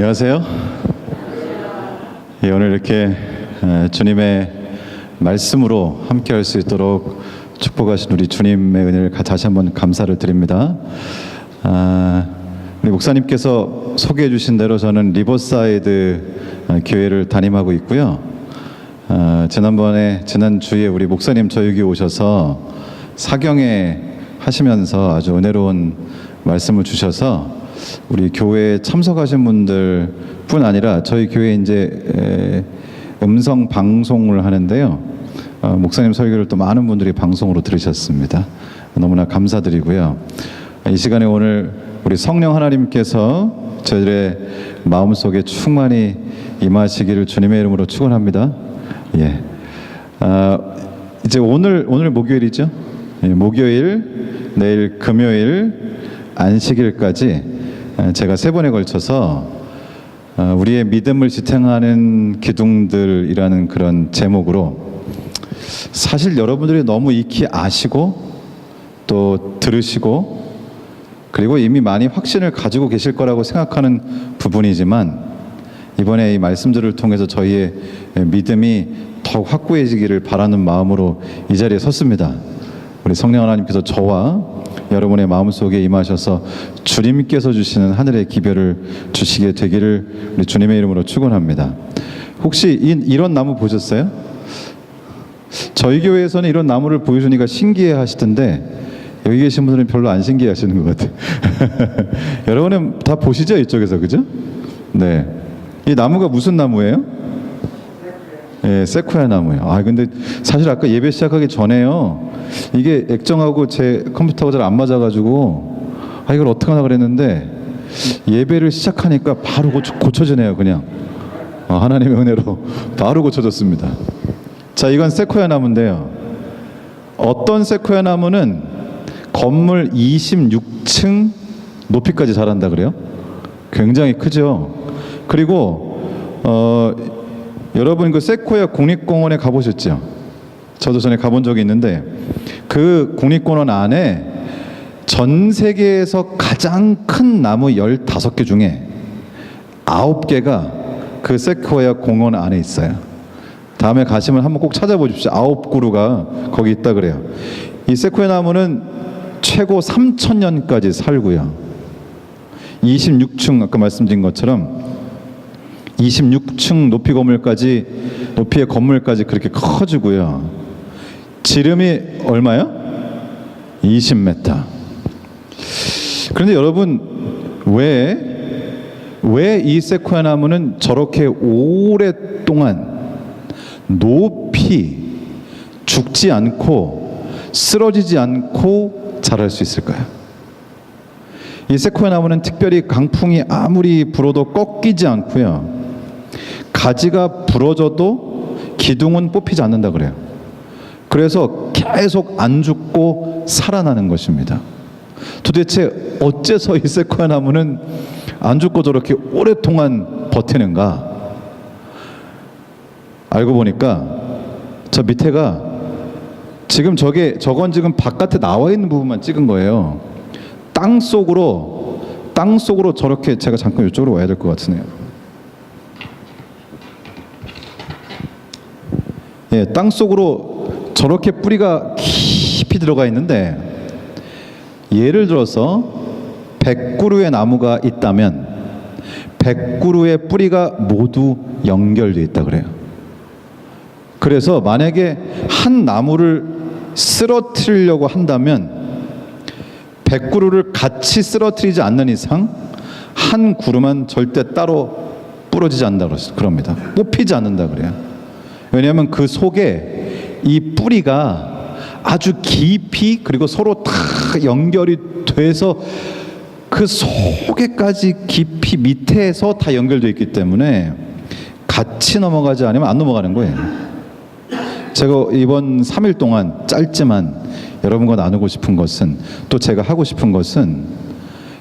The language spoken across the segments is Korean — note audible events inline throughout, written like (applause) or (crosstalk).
안녕하세요. 예, 오늘 이렇게 에, 주님의 말씀으로 함께 할 수 있도록 축복하신 우리 주님의 은혜를 가- 다시 한번 감사를 드립니다. 아, 우리 목사님께서 소개해 주신 대로 저는 리버사이드 어, 교회를 담임하고 있고요. 아, 지난번에 지난 주에 우리 목사님 교회 오셔서 사경에 하시면서 아주 은혜로운 말씀을 주셔서 우리 교회에 참석하신 분들뿐 아니라 저희 교회 이제 에, 음성 방송을 하는데요. 어, 목사님 설교를 또 많은 분들이 방송으로 들으셨습니다. 너무나 감사드리고요. 이 시간에 오늘 우리 성령 하나님께서 저희들의 마음 속에 충만히 임하시기를 주님의 이름으로 축원합니다. 예. 아, 이제 오늘 오늘 목요일이죠. 예, 목요일, 내일 금요일, 안식일까지 아, 제가 세 번에 걸쳐서 아, 우리의 믿음을 지탱하는 기둥들이라는 그런 제목으로 사실 여러분들이 너무 익히 아시고 또 들으시고 그리고 이미 많이 확신을 가지고 계실 거라고 생각하는 부분이지만 이번에 이 말씀들을 통해서 저희의 믿음이 더욱 확고해지기를 바라는 마음으로 이 자리에 섰습니다. 우리 성령 하나님께서 저와 여러분의 마음속에 임하셔서 주님께서 주시는 하늘의 기별을 주시게 되기를 우리 주님의 이름으로 축원합니다. 혹시 이, 이런 나무 보셨어요? 저희 교회에서는 이런 나무를 보여주니까 신기해 하시던데 여기 계신 분들은 별로 안 신기해 하시는 것 같아요. (laughs) 여러분은 다 보시죠? 이쪽에서. 그죠? 네. 이 나무가 무슨 나무예요? 예, 세쿠야 나무예요. 아, 근데 사실 아까 예배 시작하기 전에요. 이게 액정하고 제 컴퓨터가 잘 안 맞아가지고 아, 이걸 어떡하나 그랬는데 예배를 시작하니까 바로 고쳐, 고쳐 지네요, 그냥. 아, 하나님의 은혜로 바로 고쳐졌습니다. 자, 이건 세코야 나무인데요. 어떤 세코야 나무는 건물 26층 높이까지 자란다 그래요? 굉장히 크죠. 그리고 어, 여러분 그 세코야 국립공원에 가보셨죠? 저도 전에 가본 적이 있는데 그 국립공원 안에 전 세계에서 가장 큰 나무 15개 중에 9개가 그 세코야 공원 안에 있어요. 다음에 가시면 한번 꼭 찾아보십시오. 아홉 그루가 거기 있다 그래요. 이 세코야 나무는 최고 3천 년까지 살고요. 26층 아까 말씀드린 것처럼 26층 높이 건물까지 높이의 건물까지 그렇게 커지고요. 지름이 얼마요? 20m. 그런데 여러분 왜 왜 이 세코야 나무는 저렇게 오랫동안 높이 죽지 않고 쓰러지지 않고 자랄 수 있을까요? 이 세코야 나무는 특별히 강풍이 아무리 불어도 꺾이지 않고요. 가지가 부러져도 기둥은 뽑히지 않는다 그래요. 그래서 계속 안 죽고 살아나는 것입니다. 도대체 어째서 이 세코야 나무는 안 죽고 저렇게 오랫동안 버티는가? 알고 보니까 저 밑에가 지금 저게 저건 지금 바깥에 나와 있는 부분만 찍은 거예요. 땅 속으로 땅 속으로 저렇게 제가 잠깐 이쪽으로 와야 될 것 같으네요. 예, 땅 속으로 저렇게 뿌리가 깊이 들어가 있는데 예를 들어서 100그루의 나무가 있다면 100그루의 뿌리가 모두 연결되어 있다 그래요. 그래서 만약에 한 나무를 쓰러뜨리려고 한다면 100그루를 같이 쓰러뜨리지 않는 이상 한 그루만 절대 따로 부러지지 않는다 그럽니다. 뽑히지 않는다 그래요. 왜냐하면 그 속에 이 뿌리가 아주 깊이 그리고 서로 다 연결이 돼서 그 속에까지 깊이 밑에서 다 연결되어 있기 때문에 같이 넘어가지 않으면 안 넘어가는 거예요. 제가 이번 3일 동안 짧지만 여러분과 나누고 싶은 것은 또 제가 하고 싶은 것은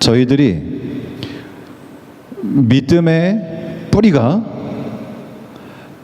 저희들이 믿음의 뿌리가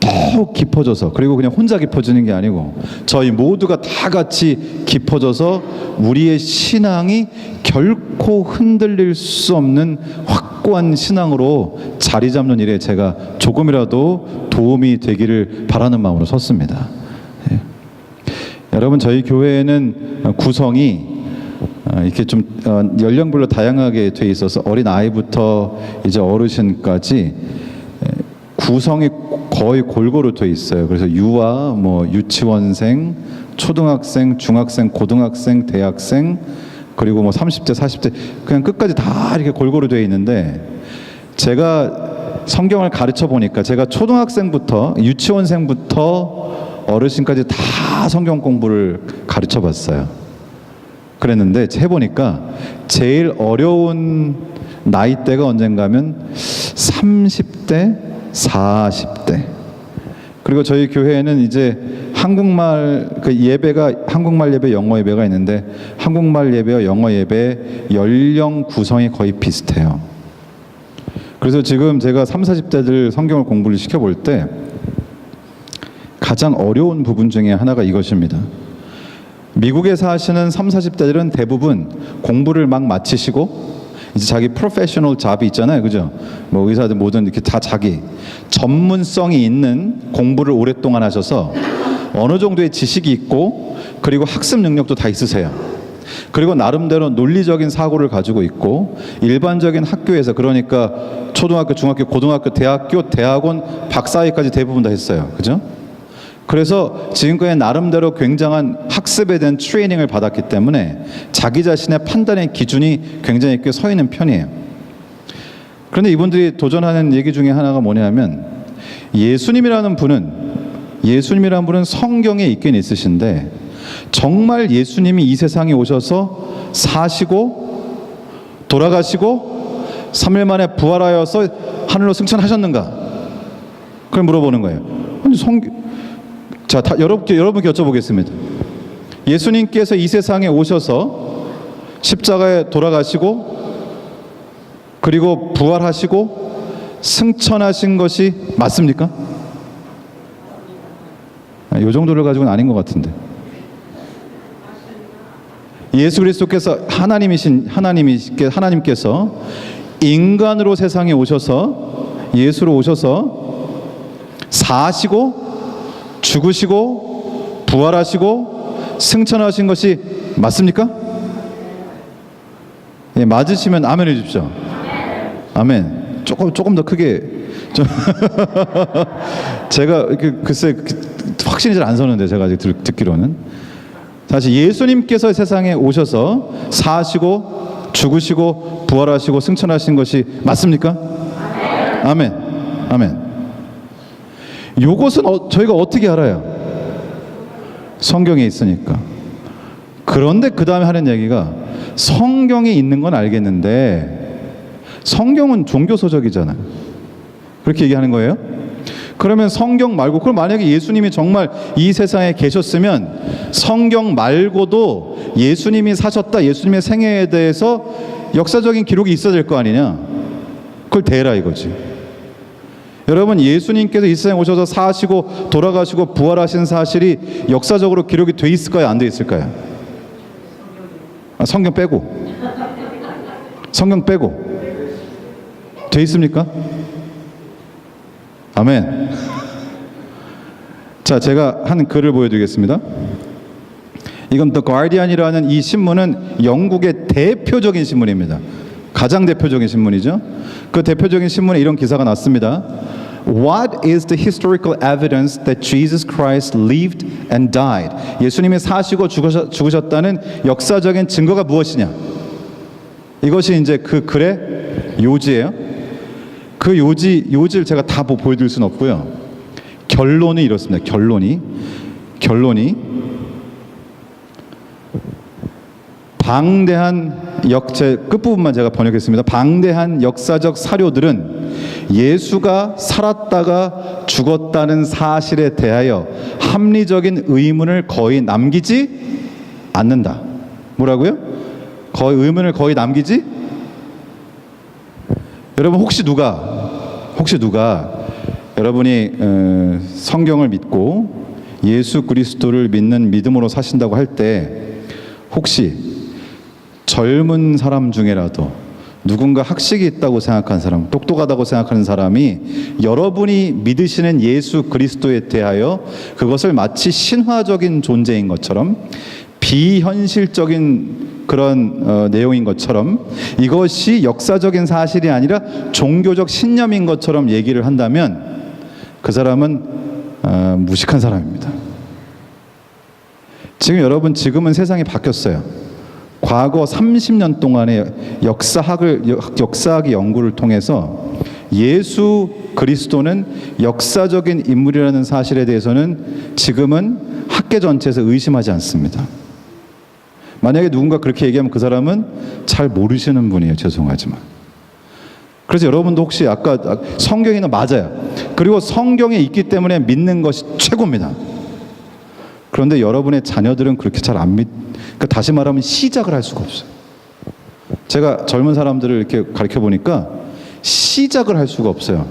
더욱 깊어져서 그리고 그냥 혼자 깊어지는 게 아니고 저희 모두가 다 같이 깊어져서 우리의 신앙이 결코 흔들릴 수 없는 확고한 신앙으로 자리 잡는 일에 제가 조금이라도 도움이 되기를 바라는 마음으로 섰습니다. 예. 여러분 저희 교회에는 구성이 어, 이렇게 좀 어, 연령별로 다양하게 돼 있어서 어린 아이부터 이제 어르신까지 에, 구성이 거의 골고루 돼 있어요. 그래서 유아, 뭐 유치원생, 초등학생, 중학생, 고등학생, 대학생 그리고 뭐 30대, 40대 그냥 끝까지 다 이렇게 골고루 돼 있는데 제가 성경을 가르쳐 보니까 제가 초등학생부터 유치원생부터 어르신까지 다 성경 공부를 가르쳐 봤어요. 그랬는데 해보니까 제일 어려운 나이대가 언젠가면 30대, 40대. 그리고 저희 교회에는 이제 한국말 그 예배가 한국말 예배, 영어 예배가 있는데 한국말 예배와 영어 예배 연령 구성이 거의 비슷해요. 그래서 지금 제가 3, 40대들 성경을 공부를 시켜 볼 때 가장 어려운 부분 중에 하나가 이것입니다. 미국에 사시는 3, 40대들은 대부분 공부를 막 마치시고 이제 자기 프로페셔널 잡이 있잖아요. 그죠? 뭐 의사들 뭐든 이렇게 다 자기 전문성이 있는 공부를 오랫동안 하셔서 어느 정도의 지식이 있고 그리고 학습 능력도 다 있으세요. 그리고 나름대로 논리적인 사고를 가지고 있고 일반적인 학교에서 그러니까 초등학교, 중학교, 고등학교, 대학교, 대학원, 박사학위까지 대부분 다 했어요. 그죠? 그래서 지금까지 나름대로 굉장한 학습에 대한 트레이닝을 받았기 때문에 자기 자신의 판단의 기준이 굉장히 꽤 서 있는 편이에요. 그런데 이분들이 도전하는 얘기 중에 하나가 뭐냐면 예수님이라는 분은 예수님이라는 분은 성경에 있긴 있으신데 정말 예수님이 이 세상에 오셔서 사시고 돌아가시고 3일 만에 부활하여서 하늘로 승천하셨는가? 그걸 물어보는 거예요. 성 자, 다, 여러분께 여러분께 여쭤보겠습니다. 예수님께서 이 세상에 오셔서 십자가에 돌아가시고 그리고 부활하시고 승천하신 것이 맞습니까? 아, 이 정도를 가지고는 아닌 것 같은데. 예수 그리스도께서 하나님이신 하나님이께 하나님께서 인간으로 세상에 오셔서 예수로 오셔서 사시고 죽으시고 부활하시고 승천하신 것이 맞습니까? 예, 맞으시면 아멘 해주십시오. 아멘. 조금 조금 더 크게 좀 (laughs) 제가 글쎄 확신이 잘 안 서는데 제가 아직 들, 듣기로는 사실 예수님께서 세상에 오셔서 사시고 죽으시고 부활하시고 승천하신 것이 맞습니까? 아멘. 아멘. 요것은 어, 저희가 어떻게 알아요? 성경에 있으니까. 그런데 그 다음에 하는 얘기가 성경에 있는 건 알겠는데 성경은 종교 서적이잖아요. 그렇게 얘기하는 거예요? 그러면 성경 말고 그럼 만약에 예수님이 정말 이 세상에 계셨으면 성경 말고도 예수님이 사셨다 예수님의 생애에 대해서 역사적인 기록이 있어야 될 거 아니냐 그걸 대라 이거지 여러분 예수님께서 이 세상에 오셔서 사시고 돌아가시고 부활하신 사실이 역사적으로 기록이 돼 있을까요 안 돼 있을까요 아, 성경 빼고 성경 빼고 돼 있습니까? 아멘. 자, 제가 한 글을 보여드리겠습니다. 이건 The Guardian이라는 이 신문은 영국의 대표적인 신문입니다. 가장 대표적인 신문이죠. 그 대표적인 신문에 이런 기사가 났습니다. What is the historical evidence that Jesus Christ lived and died? 예수님이 사시고 죽으셨, 죽으셨다는 역사적인 증거가 무엇이냐? 이것이 이제 그 글의 요지예요. 그 요지 요지를 제가 다 보- 보여드릴 수는 없고요. 결론이 이렇습니다. 결론이 결론이 방대한 역제 끝부분만 제가 번역했습니다. 방대한 역사적 사료들은 예수가 살았다가 죽었다는 사실에 대하여 합리적인 의문을 거의 남기지 않는다. 뭐라고요? 거의 의문을 거의 남기지 여러분 혹시 누가 혹시 누가 여러분이 어, 성경을 믿고 예수 그리스도를 믿는 믿음으로 사신다고 할 때 혹시 젊은 사람 중에라도 누군가 학식이 있다고 생각하는 사람, 똑똑하다고 생각하는 사람이 여러분이 믿으시는 예수 그리스도에 대하여 그것을 마치 신화적인 존재인 것처럼 비현실적인 그런 어, 내용인 것처럼 이것이 역사적인 사실이 아니라 종교적 신념인 것처럼 얘기를 한다면 그 사람은 어, 무식한 사람입니다. 지금 여러분 지금은 세상이 바뀌었어요. 과거 30년 동안의 역사학을 역사학의 연구를 통해서 예수 그리스도는 역사적인 인물이라는 사실에 대해서는 지금은 학계 전체에서 의심하지 않습니다. 만약에 누군가 그렇게 얘기하면 그 사람은 잘 모르시는 분이에요. 죄송하지만. 그래서 여러분도 혹시 아까 성경에는 맞아요. 그리고 성경에 있기 때문에 믿는 것이 최고입니다. 그런데 여러분의 자녀들은 그렇게 잘 안 믿, 그러니까 다시 말하면 시작을 할 수가 없어요. 제가 젊은 사람들을 이렇게 가르쳐 보니까 시작을 할 수가 없어요.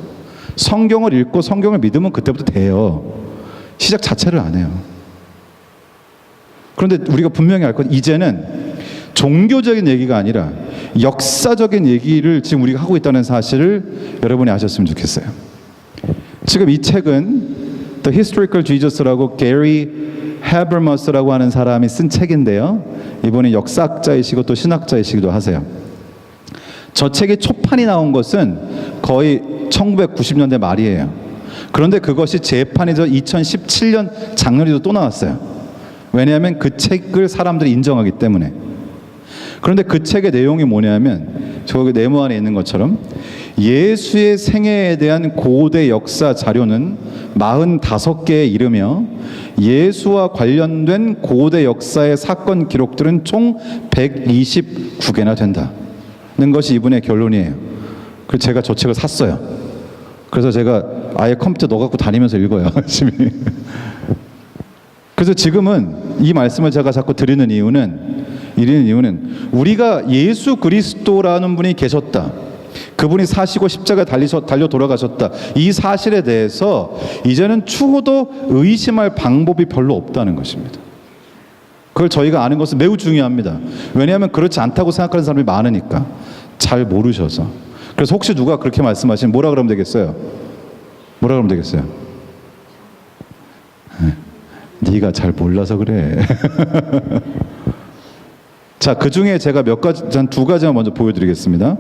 성경을 읽고 성경을 믿으면 그때부터 돼요. 시작 자체를 안 해요. 그런데 우리가 분명히 알 건 이제는 종교적인 얘기가 아니라 역사적인 얘기를 지금 우리가 하고 있다는 사실을 여러분이 아셨으면 좋겠어요. 지금 이 책은 The Historical Jesus라고 게리 헤버머스라고 하는 사람이 쓴 책인데요. 이분이 역사학자이시고 또 신학자이시기도 하세요. 저 책의 초판이 나온 것은 거의 1990년대 말이에요. 그런데 그것이 재판이 저 2017년 작년에도 또 나왔어요. 왜냐하면 그 책을 사람들이 인정하기 때문에. 그런데 그 책의 내용이 뭐냐면 저기 네모 안에 있는 것처럼 예수의 생애에 대한 고대 역사 자료는 45개에 이르며 예수와 관련된 고대 역사의 사건 기록들은 총 129개나 된다는 것이 이분의 결론이에요. 그래서 제가 저 책을 샀어요. 그래서 제가 아예 컴퓨터 넣어갖고 다니면서 읽어요. (laughs) 그래서 지금은 이 말씀을 제가 자꾸 드리는 이유는 이르는 이유는 우리가 예수 그리스도라는 분이 계셨다. 그분이 사시고 십자가 달리서 달려 돌아가셨다. 이 사실에 대해서 이제는 추호도 의심할 방법이 별로 없다는 것입니다. 그걸 저희가 아는 것은 매우 중요합니다. 왜냐하면 그렇지 않다고 생각하는 사람이 많으니까 잘 모르셔서. 그래서 혹시 누가 그렇게 말씀하시면 뭐라 그러면 되겠어요? 뭐라 그러면 되겠어요? 네가 잘 몰라서 그래. (laughs) 자, 그 중에 제가 몇 가지, 한 두 가지만 먼저 보여드리겠습니다.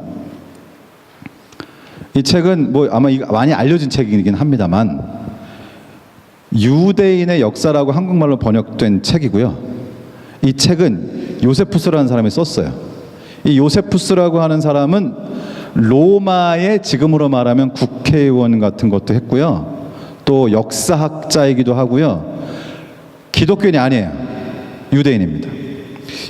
이 책은 뭐 아마 많이 알려진 책이긴 합니다만 유대인의 역사라고 한국말로 번역된 책이고요. 이 책은 요세푸스라는 사람이 썼어요. 이 요세푸스라고 하는 사람은 로마의 지금으로 말하면 국회의원 같은 것도 했고요. 또 역사학자이기도 하고요. 기독교인이 아니에요. 유대인입니다.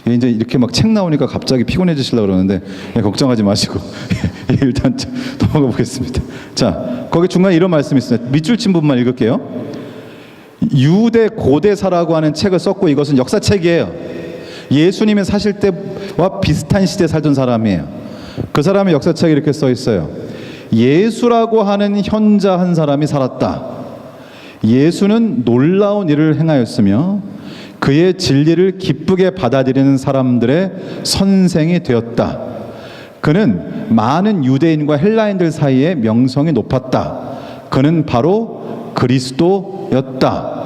이제 이렇게 막 책 나오니까 갑자기 피곤해지시려고 그러는데 예, 걱정하지 마시고 (laughs) 일단 넘어가 보겠습니다. 자, 거기 중간에 이런 말씀이 있습니다. 밑줄 친 부분만 읽을게요. 유대 고대사라고 하는 책을 썼고 이것은 역사책이에요. 예수님이 사실 때와 비슷한 시대에 살던 사람이에요. 그 사람의 역사책에 이렇게 써 있어요. 예수라고 하는 현자 한 사람이 살았다. 예수는 놀라운 일을 행하였으며 그의 진리를 기쁘게 받아들이는 사람들의 선생이 되었다. 그는 많은 유대인과 헬라인들 사이에 명성이 높았다. 그는 바로 그리스도였다.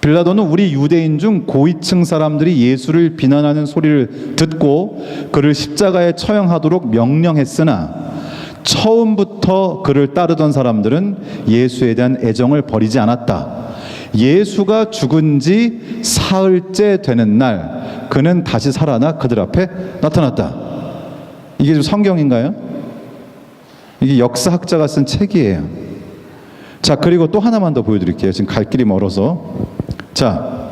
빌라도는 우리 유대인 중 고위층 사람들이 예수를 비난하는 소리를 듣고 그를 십자가에 처형하도록 명령했으나 처음부터 그를 따르던 사람들은 예수에 대한 애정을 버리지 않았다. 예수가 죽은 지 사흘째 되는 날 그는 다시 살아나 그들 앞에 나타났다. 이게 좀 성경인가요? 이게 역사학자가 쓴 책이에요. 자, 그리고 또 하나만 더 보여드릴게요. 지금 갈 길이 멀어서. 자,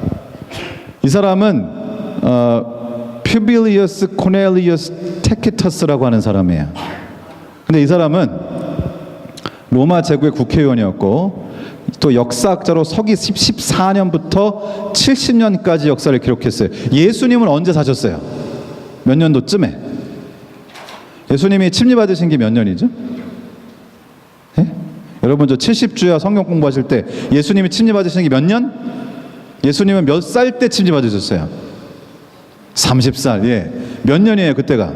이 사람은 어, 퓨빌리어스 코넬리어스 테키터스라고 하는 사람이에요. 근데 이 사람은 로마 제국의 국회의원이었고 또 역사학자로 서기 14년부터 70년까지 역사를 기록했어요. 예수님은 언제 사셨어요? 몇 년도쯤에? 예수님이 침례받으신 게 몇 년이죠? 예? 여러분 저 70주야 성경 공부하실 때 예수님이 침례받으신 게 몇 년? 예수님은 몇 살 때 침례받으셨어요? 30살. 예. 몇 년이에요, 그때가?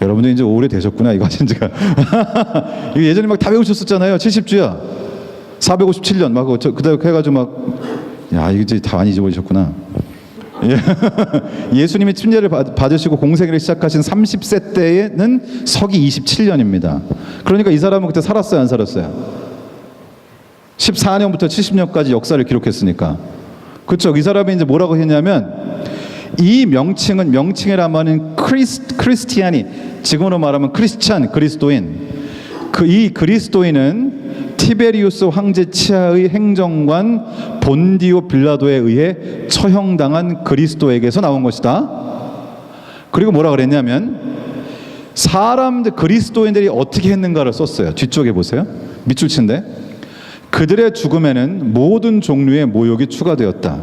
여러분도 이제 오래 되셨구나 이거 하신 지가. (laughs) 이거 예전에 막 다 배우셨었잖아요. 70주야. 457년 막 저- 그다음 해가지고 막 야 이거 이제 다 많이 잊어버리셨구나. 예. (laughs) 예수님이 침례를 받- 받으시고 공생애를 시작하신 30세 때에는 서기 27년입니다. 그러니까 이 사람은 그때 살았어요, 안 살았어요? 14년부터 70년까지 역사를 기록했으니까. 그렇죠. 이 사람이 이제 뭐라고 했냐면 이 명칭은 명칭이란 말은 크리스 크리스티아니 지금으로 말하면 크리스찬 그리스도인 그 이 그리스도인은 티베리우스 황제 치하의 행정관 본디오 빌라도에 의해 처형당한 그리스도에게서 나온 것이다. 그리고 뭐라 그랬냐면 사람들 그리스도인들이 어떻게 했는가를 썼어요. 뒤쪽에 보세요. 밑줄 친데 그들의 죽음에는 모든 종류의 모욕이 추가되었다.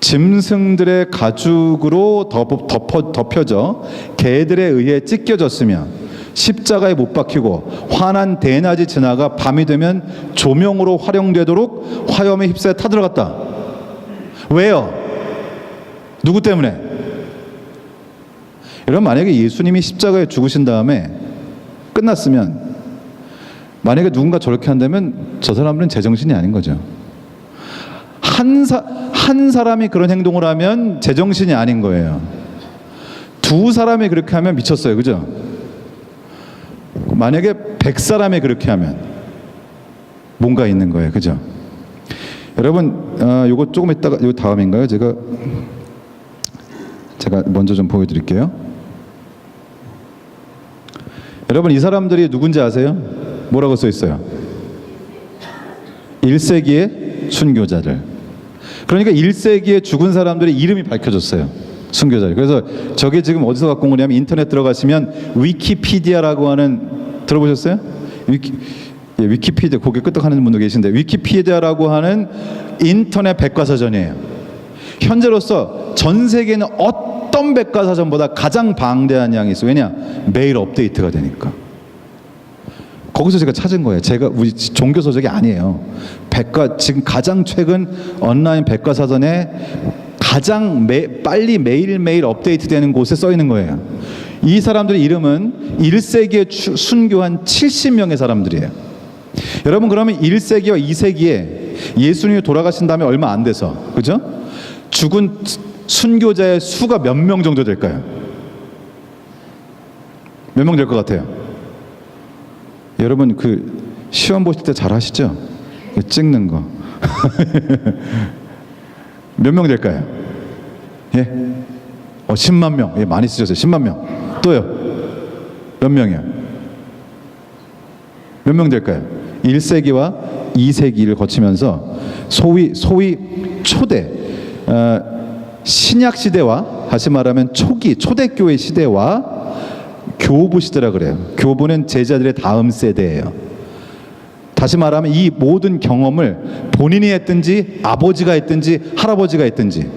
짐승들의 가죽으로 덮어, 덮여져 개들에 의해 찢겨졌으며 십자가에 못 박히고 환한 대낮이 지나가 밤이 되면 조명으로 활용되도록 화염에 휩싸여 타들어갔다. 왜요? 누구 때문에? 여러분 만약에 예수님이 십자가에 죽으신 다음에 끝났으면 만약에 누군가 저렇게 한다면 저 사람들은 제정신이 아닌 거죠. 한, 사, 한 사람이 그런 행동을 하면 제정신이 아닌 거예요. 두 사람이 그렇게 하면 미쳤어요. 그죠? 만약에 백 사람이 그렇게 하면 뭔가 있는 거예요. 그죠? 여러분, 어, 요거 조금 있다가, 요 다음인가요? 제가, 제가 먼저 좀 보여 드릴게요. 여러분, 이 사람들이 누군지 아세요? 뭐라고 써 있어요? 1세기의 순교자들. 그러니까 1세기에 죽은 사람들의 이름이 밝혀졌어요. 순교자들. 그래서 저게 지금 어디서 갖고 온 거냐면 인터넷 들어가시면 위키피디아라고 하는 들어보셨어요? 위키 예, 위키피디아 고개 끄덕하는 분도 계신데 위키피디아라고 하는 인터넷 백과사전이에요. 현재로서 전 세계는 어떤 백과사전보다 가장 방대한 양이 있어. 왜냐? 매일 업데이트가 되니까. 거기서 제가 찾은 거예요. 제가 우리 종교 서적이 아니에요. 백과 지금 가장 최근 온라인 백과사전에 가장 매, 빨리 매일매일 업데이트되는 곳에 써 있는 거예요. 이 사람들의 이름은 1세기에 추, 순교한 70명의 사람들이에요. 여러분 그러면 1세기와 2세기에 예수님이 돌아가신 다음에 얼마 안 돼서 그죠? 죽은 순교자의 수가 몇 명 정도 될까요? 몇 명 될 것 같아요? 여러분 그 시험 보실 때 잘 하시죠? 그 찍는 거. (laughs) 몇 명 될까요? 예? 어 10만 명. 예, 많이 쓰셨어요. 10만 명. 또요. 몇 명이요? 몇 명 될까요? 1세기와 2세기를 거치면서 소위 소위 초대 어, 신약 시대와 다시 말하면 초기 초대교회 시대와 교부 시대라 그래요. 교부는 제자들의 다음 세대예요. 다시 말하면 이 모든 경험을 본인이 했든지 아버지가 했든지 할아버지가 했든지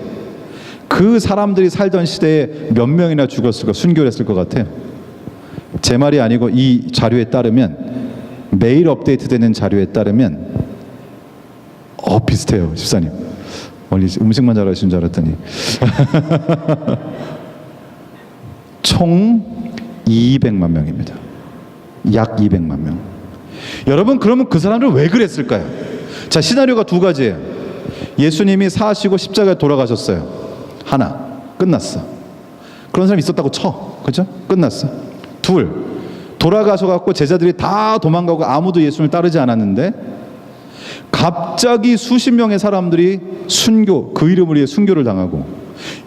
그 사람들이 살던 시대에 몇 명이나 죽었을까 순교를 했을 것 같아요. 제 말이 아니고 이 자료에 따르면 매일 업데이트되는 자료에 따르면 어 비슷해요 집사님. 원래 음식만 잘하시는 줄 알았더니 (laughs) 총 200만 명입니다. 약 200만 명. 여러분 그러면 그 사람들 왜 그랬을까요? 자 시나리오가 두 가지예요. 예수님이 사시고 십자가에 돌아가셨어요. 하나 끝났어. 그런 사람이 있었다고 쳐, 그죠? 끝났어. 둘 돌아가셔 갖고 제자들이 다 도망가고 아무도 예수님을 따르지 않았는데 갑자기 수십 명의 사람들이 순교 그 이름을 위해 순교를 당하고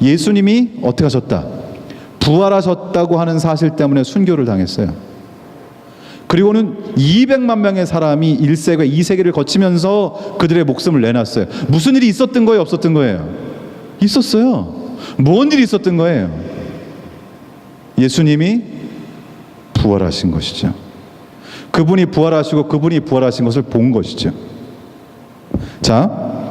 예수님이 어떻게 하셨다? 부활하셨다고 하는 사실 때문에 순교를 당했어요. 그리고는 200만 명의 사람이 1세기, 2세기를 거치면서 그들의 목숨을 내놨어요. 무슨 일이 있었던 거예요, 없었던 거예요? 있었어요. 뭔 일이 있었던 거예요? 예수님이 부활하신 것이죠. 그분이 부활하시고 그분이 부활하신 것을 본 것이죠. 자,